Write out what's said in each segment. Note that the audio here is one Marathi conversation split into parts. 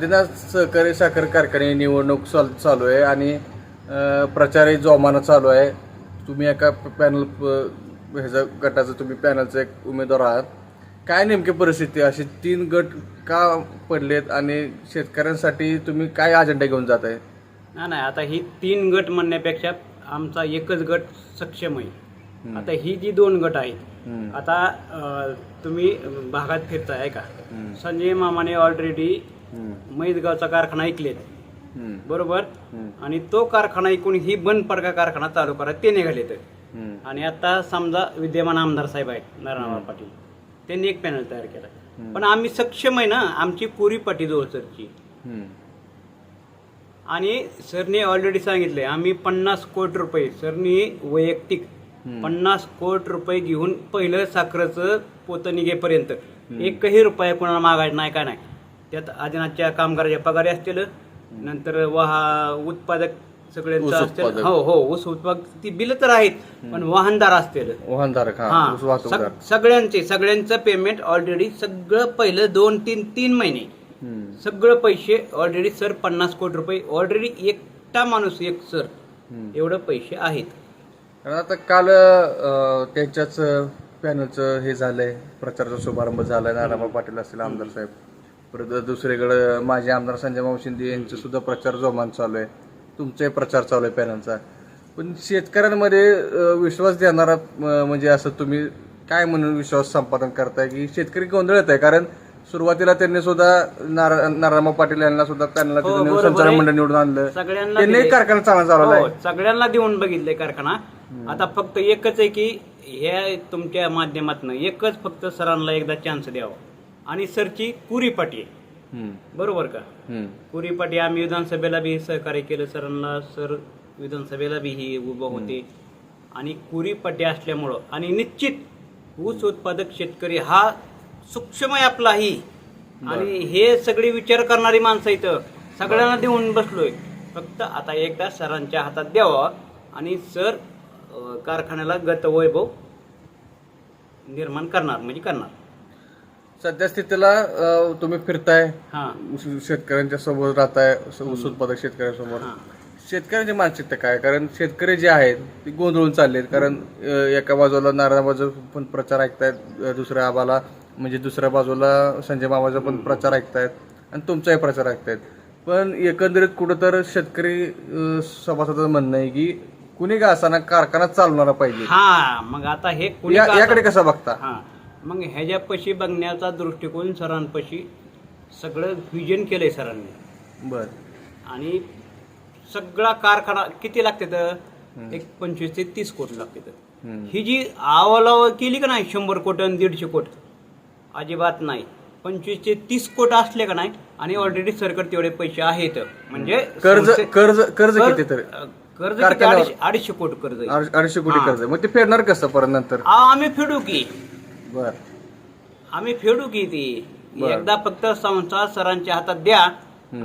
दिनाथ सहकारी साखर कारखाने निवडणूक चाल चालू आहे आणि प्रचारही जोमानं चालू आहे तुम्ही एका पॅनल ह्याचा गटाचं तुम्ही पॅनलचा एक उमेदवार आहात काय नेमकी परिस्थिती? अशी तीन गट का पडलेत आणि शेतकऱ्यांसाठी तुम्ही काय अजेंडा घेऊन जात आहे नाही नाही आता ही तीन गट म्हणण्यापेक्षा आमचा एकच गट सक्षम आहे आता ही जी दोन गट आहेत. आता तुम्ही भागात फिरताय का. संजय मामाने ऑलरेडी. मैदगावचा कारखाना ऐकलेत. बरोबर. आणि तो कारखाना ऐकून ही बंद पडका कारखाना चालू करा ते निघालेत. आणि आता समजा विद्यमान आमदार साहेब आहेत नारायणराव पाटील. त्यांनी एक पॅनल तयार केला. पण आम्ही सक्षम आहे ना आमची पुरी पाटी सरची. हम्म. आणि सरने ऑलरेडी सांगितलंय आम्ही पन्नास कोटी रुपये सरनी वैयक्तिक. पन्नास कोटी रुपये घेऊन पहिलं साखरेचं पोतं निघेपर्यंत एकही रुपया कोणाला मागायचा नाही काय नाही? त्यात आदिनाथच्या कामगाराच्या पगारी असतील नंतर वाहा उत्पादक ऊस सगळ्यांचं असतील. उत्पादक. हो हो ऊस उत्पादक ती बिल तर आहेत पण वाहनदार असतील. वाहनधारक हा हा. ऊस वाहतूकदार सग- सगळ्यांचे सगळ्यांचं पेमेंट ऑलरेडी सगळं पहिलं दोन तीन तीन महिने. हम्म. सगळं पैसे ऑलरेडी सर पन्नास कोटी रुपये ऑलरेडी एकटा माणूस एक सर. हम्म. एवढं पैसे आहेत. कारण आता काल अ, त्यांच्याच पॅनलचं हे झालंय प्रचाराचा शुभारंभ झालाय. नारायणराव पाटील असतील आमदार साहेब. परत दुसरीकडे माजी आमदार संजय माऊ शिंदे यांचा सुद्धा प्रचार जोमान चालू आहे. तुमचाही प्रचार चालू आहे पॅनलचा. पण शेतकऱ्यांमध्ये विश्वास देणारा म्हणजे असं तुम्ही काय म्हणून विश्वास संपादन करताय की शेतकरी गोंधळत आहे? कारण सुरुवातीला त्यांनी सुद्धा नारा- नारायणराव पाटील यांना सुद्धा पॅनलला हो, संचालक. मंडळ निवडून आणलं. सगळ्यांना त्यांनी. कारखाना चालना चालवला हो, आहे. सगळ्यांना देऊन बघितलंय कारखाना. आता फक्त एकच आहे की ह्या तुमच्या माध्यमातून एकच फक्त सरांना एकदा चान्स द्यावा. आणि सरची पुरी पाटी आहे हम्म. बरोबर का? हम्म. पुरी पाटी आम्ही विधानसभेला बी सहकार्य केलं सरांना सर विधानसभेला बी ही उभं होते. आणि कुरी पट्टी असल्यामुळं आणि निश्चित ऊस उत्पादक शेतकरी हा सूक्ष्म आहे आपलाही आणि हे सगळी विचार करणारी माणसं इथं सगळ्यांना देऊन बसलोय. फक्त आता एकदा सरांच्या हातात द्यावा आणि सर कारखान्याला गत वैभव निर्माण करणार म्हणजे करणार. सध्या स्थितीला अ, तुम्ही फिरताय हा. ऊस- शेतकऱ्यांच्या सोबत राहताय ऊस ऊस उत्पादक शेतकऱ्यांसोबत हा. शेतकऱ्यांची मानसिकता काय? कारण शेतकरी जे आहेत ते गोंधळून चाललेत. कारण अ, एका बाजूला नारायण बाजू पण प्रचार ऐकतायत अ, दुसऱ्या आबाला म्हणजे दुसऱ्या बाजूला संजय मामाचा पण प्रचार ऐकतायत आणि तुमचाही प्रचार ऐकतायत. पण एकंदरीत कुठं तर शेतकरी अ, सभासदाचं म्हणणं आहे की कुणी का असताना कारखाना चालवणारा पाहिजे. हा मग आता हे कुणी या- का- याकडे कसं बघता? हा. मग ह्याच्यापाशी बघण्याचा दृष्टिकोन सरांपाशी सगळं व्हिजन केलंय सरांनी. बर. आणि सगळा कारखाना किती लागते तर? एक पंचवीस ते तीस कोटी लागते तर. ही जी आवलाव केली का नाही शंभर कोट आणि दीडशे कोट? अजिबात नाही. पंचवीस ते तीस कोट असले का नाही आणि ऑलरेडी सरकार तेवढे पैसे आहेत. म्हणजे कर्ज कर्ज कर्ज किती तर? कर्ज अडीचशे कोटी कर्ज आहे. अडीचशे कोटी. कर्ज आहे. मग ते फेडणार कसं परत नंतर? आम्ही फेडू की. बर. आम्ही फेडू की ती. बरं. एकदा फक्त संस्था सरांच्या हातात द्या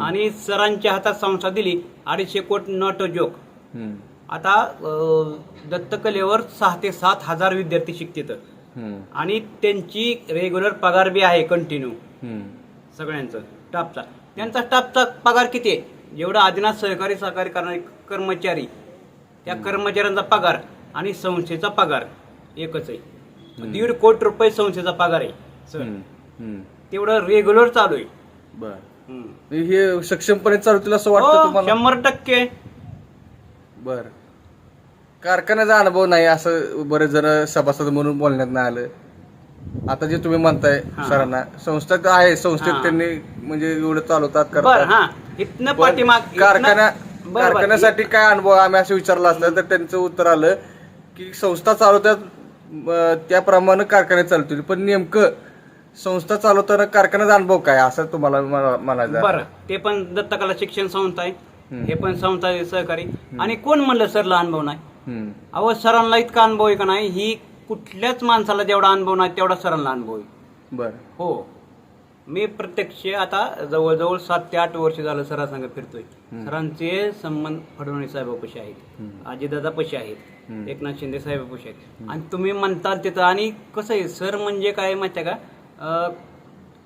आणि सरांच्या हातात संस्था दिली अडीचशे कोट नॉट जोक. हम्म. आता अं, दत्तकलेवर सहा ते सात हजार विद्यार्थी शिकतात. हम्म. आणि त्यांची रेग्युलर पगार बी आहे कंटिन्यू हम्म. सगळ्यांचं. स्टाफचा त्यांचा स्टाफचा पगार किती आहे? जेवढा आदिनाथ सहकारी सहकारी करणारे कर्मचारी. त्या कर्मचाऱ्यांचा पगार आणि संस्थेचा पगार एकच आहे. दीड कोटी रुपये संस्थेचा पगार आहे सर. तेवढं रेग्युलर चालू आहे. बर. हम्म. हे सक्षमपणे चालवतील असं वाटतं हो, तुम्हाला? शंभर टक्के. बर. कारखान्याचा अनुभव नाही असं बरेच जण सभासद म्हणून बोलण्यात नाही आलं. आता जे तुम्ही म्हणताय हा. सरांना संस्था तर आहे संस्थेत हा. त्यांनी म्हणजे एवढं चालवतात बर करतात हा. इथनं पण पाठीमाग इथनं- कारखान्या बरं, बरं. कारखान्यासाठी काय अनुभव आम्ही असं विचारलं असतं तर त्यांचं उत्तर आलं की संस्था चालवतात त्याप्रमाणे कारखाने चालतील पण नेमकं संस्था चालवताना कारखान्याचा अनुभव काय? असं तुम्हाला मला- म्हणायचं आहे. बरं. ते पण दत्तकला शिक्षण संस्था आहे. हे पण संस्था आहे सहकारी. आणि कोण म्हणलं सरला अनुभव नाही? हम्म. अहो सरांना इतका अनुभव आहे का नाही? ही कुठल्याच माणसाला जेवढा अनुभव नाही तेवढा सरांना अनुभव आहे. बर. हो. मी प्रत्यक्ष आता जवळजवळ सात ते आठ वर्ष झालं सरासंग फिरतोय. सरांचे संबंध फडणवीस साहेबापाशी आहेत. अजितदादापाशी आहेत. एकनाथ शिंदे साहेबापाशी आहेत. आणि तुम्ही म्हणताल तिथं आणि कसं आहे सर म्हणजे काय माहिती का?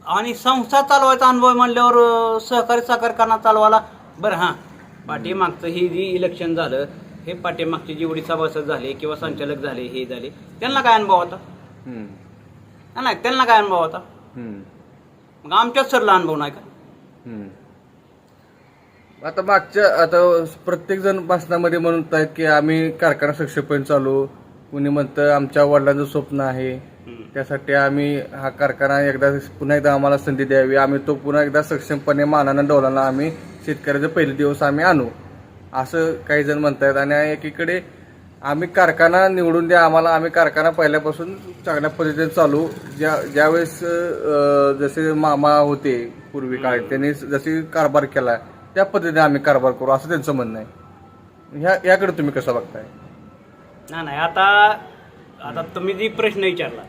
आणि संस्था चालवायचा अनुभव म्हणल्यावर सहकारी साखरखाना चालवायला. बरं हां. पाठीमागचं ही जी इलेक्शन झालं हे पाठीमागचे जेवढी सभासद झाले किंवा संचालक झाले हे झाले त्यांना काय अनुभव होता. हा, नाही त्यांना काय अनुभव होता. मग आमच्याच सरला अनुभव नाही का. आता मागच्या आता प्रत्येक जण भाषणामध्ये म्हणत आहेत की आम्ही कारखाना सक्षमपणे चालू. कुणी म्हणतं आमच्या वडिलांचं स्वप्न आहे. त्यासाठी आम्ही हा कारखाना एकदा पुन्हा एकदा आम्हाला संधी द्यावी. आम्ही तो पुन्हा एकदा सक्षमपणे मानानं डोलाना आम्ही शेतकऱ्याचे पहिले दिवस आम्ही आणू. असं काही जण म्हणतायत. आणि एकीकडे आम्ही कारखाना निवडून द्या. आम्हाला आम्ही कारखाना पहिल्यापासून चांगल्या पद्धतीने चालू. ज्या ज्यावेळेस जसे मामा होते पूर्वी काळात त्यांनी जशी कारभार केला त्या पद्धतीने आम्ही कारभार करू असं त्यांचं म्हणणं आहे ह्या याकडे तुम्ही कसं बघताय नाही नाही आता आता तुम्ही जी प्रश्न विचारला.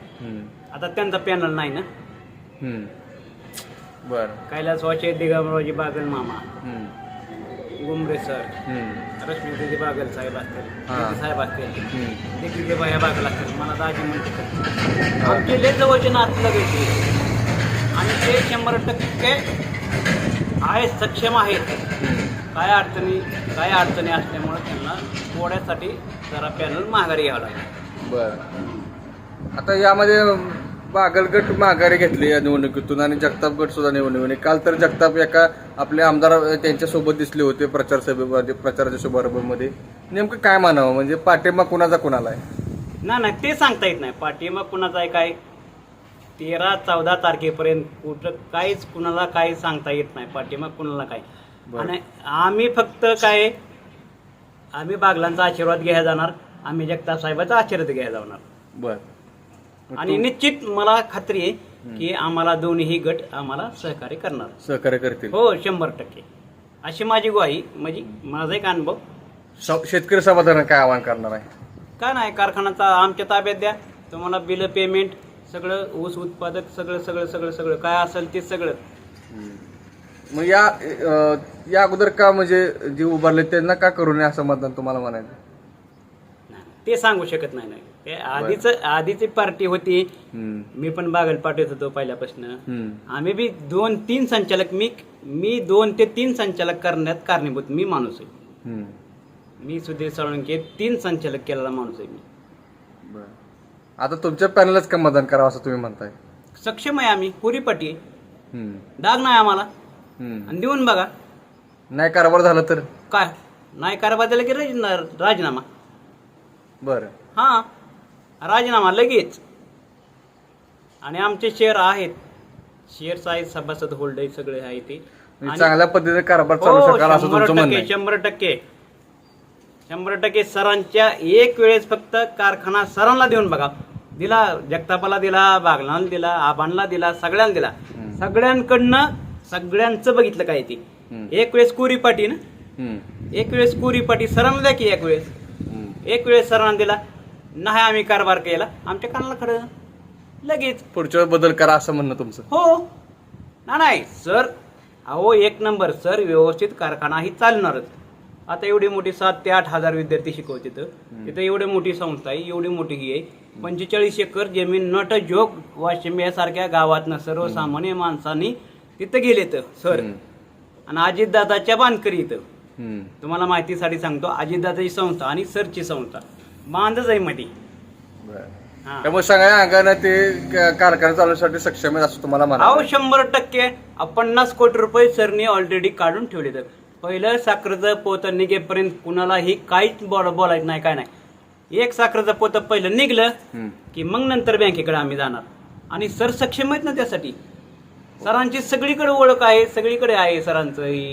आता त्यांचा पॅनल नाही ना. बरं कैलास वाचे दिगंबराजी बागल मामा. गुमरे सर. रश्मीदेवी बागल साहेब असतील साहेब असतील. देखील बाया बागल असतील मला दाजी म्हणते आमचे लय जवळचे नात लगायचे आणि ते शंभर टक्के आहेत सक्षम आहेत. काय अडचणी काय अडचणी असल्यामुळे त्यांना पोळ्यासाठी जरा पॅनल माघारी घ्यावं लागेल. बर. आता यामध्ये बागलगट माघारी घेतली या निवडणुकीतून आणि जगताप गट सुद्धा निवडणुकीने काल तर जगताप एका आपले आमदार त्यांच्यासोबत दिसले होते प्रचार सभेमध्ये प्रचाराच्या शुभारंभामध्ये. नेमकं काय म्हणावं? म्हणजे पाठिंबा कुणाचा कुणाला आहे? नाही नाही ते सांगता येत नाही. पाठिंबा कुणाचा आहे काय? तेरा चौदा तारखेपर्यंत कुठं काहीच कुणाला काही सांगता येत नाही पाठिंबा कुणाला काय. आणि आम्ही फक्त काय आम्ही बागलांचा आशीर्वाद घ्यायला जाणार आम्ही जगताप साहेबाचा आशीर्वाद घ्यायला जाणार. बर. आणि निश्चित मला खात्री आहे की आम्हाला दोन्ही गट आम्हाला सहकार्य करणार. सहकार्य करतील. हो शंभर टक्के. अशी माझी ग्वाही म्हणजे माझा एक अनुभव. स- शेतकरी समाधान काय आवाहन करणार आहे? काय नाही कारखान्याचा आमच्या ताब्यात द्या तुम्हाला बिल पेमेंट सगळं ऊस उत्पादक सगळं सगळं सगळं सगळं. काय असेल ते सगळं. मग या अं, या अगोदर का म्हणजे जे उभारले त्यांना का करू नये असं मतदान तुम्हाला म्हणायचं? नाही, ते सांगू शकत नाही नाही. ते आधीच आधीची पार्टी होती. हम्म. मी पण बागल पाठवत होतो पहिल्यापासून. हम्म. आम्ही बी दोन तीन संचालक मी मी दोन ते तीन संचालक करण्यात कारणीभूत मी माणूस आहे. हम्म. मी सुधीर साळुंके तीन संचालक केलेला माणूस आहे मी. बर. आता तुमच्या पॅनलच का मतदान करावं असं तुम्ही म्हणताय? सक्षम आहे आम्ही पुरी पाटी. हम्म. डाग नाही आम्हाला. हम्म. आणि देऊन बघा. नाही कारभार झाला तर? काय? नाही कारभार दिला की राजीना- राजीनामा. बरं. हां राजीनामा लगेच. आणि आमचे शेअर आहेत. शेअर्स आहेत सभासद होल्डर सगळे आहे ते. म्हणजे आणि- चांगल्या पद्धतीने कारभार चालू हो शकाल असं शंभर तुमचं म्हणणं टक्के आहे. शंभर टक्के. शंभर टक्के सरांच्या एक वेळेस फक्त कारखाना सरांना देऊन बघा. दिला जगतापाला दिला बागलाला दिला आबांना दिला सगळ्यांना दिला. सगळ्यांकडनं सगळ्यांचं बघितलं काय ते. एक वेळेस कोरी पाटी ना. एक वेळेस कोरी पाटी सरांना द्या की एक वेळेस. एक वेळेस सरांना दिला नाही आम्ही कारभार केला. आमच्या कानाला खरं लगेच. पुढच्या बदल करा असं म्हणणं तुमचं. हो. ना नाही सर अहो एक नंबर सर व्यवस्थित कारखाना ही चालणारच. आता एवढी मोठी सात ते आठ हजार विद्यार्थी शिकवते तिथं तिथं एवढी मोठी संस्था आहे एवढी मोठी ही आहे. पंचेचाळीस एकर जमीन नट जोग वाशिम यासारख्या गावातनं सर्वसामान्य माणसांनी तिथं गेले तर सर. आणि अजितदादाच्या बांधकरी इथं. तुम्हाला माहितीसाठी सांगतो अजितदादाची संस्था आणि सरची संस्था. बांधच आहे मध्ये. हा. त्यामुळे सगळ्या अंगाने ते कारखाना चालवण्यासाठी सक्षम आहेत असं तुम्हाला म्हणा शंभर टक्के. पन्नास कोटी रुपये सरने ऑलरेडी काढून ठेवले तर पहिलं साखरेचं पोत निघेपर्यंत कुणालाही काहीच बोल बोलायचं नाही काय नाही. एक साखरेचं पोत पहिलं निघलं. की मग नंतर बँकेकडे आम्ही जाणार. आणि सर सक्षम आहेत ना त्यासाठी. सरांची सगळीकडे ओळख आहे सगळीकडे आहे सरांचं. ही